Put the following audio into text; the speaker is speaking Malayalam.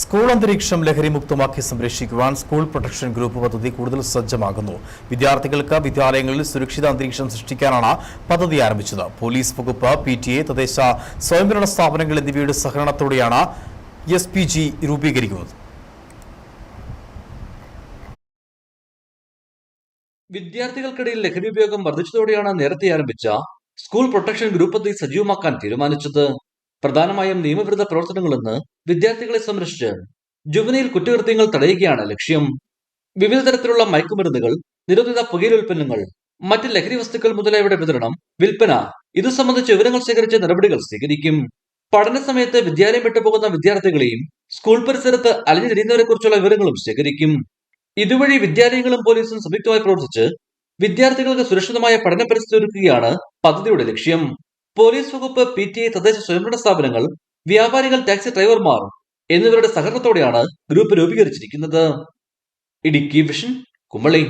സ്കൂൾ അന്തരീക്ഷം ലഹരിമുക്തമാക്കി സംരക്ഷിക്കുവാൻ സ്കൂൾ പ്രൊട്ടക്ഷൻ ഗ്രൂപ്പ് പദ്ധതി കൂടുതൽ സജ്ജമാകുന്നു. വിദ്യാർത്ഥികൾക്ക് വിദ്യാലയങ്ങളിൽ സുരക്ഷിത അന്തരീക്ഷം സൃഷ്ടിക്കാനാണ് പദ്ധതി ആരംഭിച്ചത്. പോലീസ് വകുപ്പ് പി ടി എ തദ്ദേശ സ്വയംഭരണ സ്ഥാപനങ്ങൾ എന്നിവയുടെ സഹകരണത്തോടെയാണ് എസ് പി ജി രൂപീകരിക്കുന്നത്. വിദ്യാർത്ഥികൾക്കിടയിൽ ലഹരി ഉപയോഗം വർദ്ധിച്ചതോടെയാണ് നേരത്തെ ആരംഭിച്ച സ്കൂൾ പ്രൊട്ടക്ഷൻ ഗ്രൂപ്പ് പദ്ധതി സജീവമാക്കാൻ തീരുമാനിച്ചത്. പ്രധാനമായും നിയമവിരുദ്ധ പ്രവർത്തനങ്ങളെന്ന് വിദ്യാർത്ഥികളെ സംരക്ഷിച്ച് ജുവനയിൽ കുറ്റകൃത്യങ്ങൾ തടയുകയാണ് ലക്ഷ്യം. വിവിധ തരത്തിലുള്ള മയക്കുമരുന്നുകൾ നിരോധിത പുകയില ഉൽപ്പന്നങ്ങൾ മറ്റ് ലഹരി വസ്തുക്കൾ മുതലായവയുടെ വിതരണം വിൽപ്പന ഇതു സംബന്ധിച്ച് വിവരങ്ങൾ ശേഖരിച്ച നടപടികൾ സ്വീകരിക്കും. പഠന സമയത്ത് വിദ്യാലയം വിട്ടുപോകുന്ന വിദ്യാർത്ഥികളെയും സ്കൂൾ പരിസരത്ത് അലഞ്ഞു തിരിയുന്നവരെ കുറിച്ചുള്ള വിവരങ്ങളും ശേഖരിക്കും. ഇതുവഴി വിദ്യാലയങ്ങളും പോലീസും സംയുക്തമായി പ്രവർത്തിച്ച് വിദ്യാർത്ഥികൾക്ക് സുരക്ഷിതമായ പഠന പരിസ്ഥിതി ഒരുക്കുകയാണ് പദ്ധതിയുടെ ലക്ഷ്യം. പോലീസ് വകുപ്പ് പി ടി ഐ തദ്ദേശ സ്വയംഭരണ സ്ഥാപനങ്ങൾ വ്യാപാരികൾ ടാക്സി ഡ്രൈവർമാർ എന്നിവരുടെ സഹകരണത്തോടെയാണ് ഗ്രൂപ്പ് രൂപീകരിച്ചിരിക്കുന്നത്. ഇടുക്കി വിഷൻ കുമളി.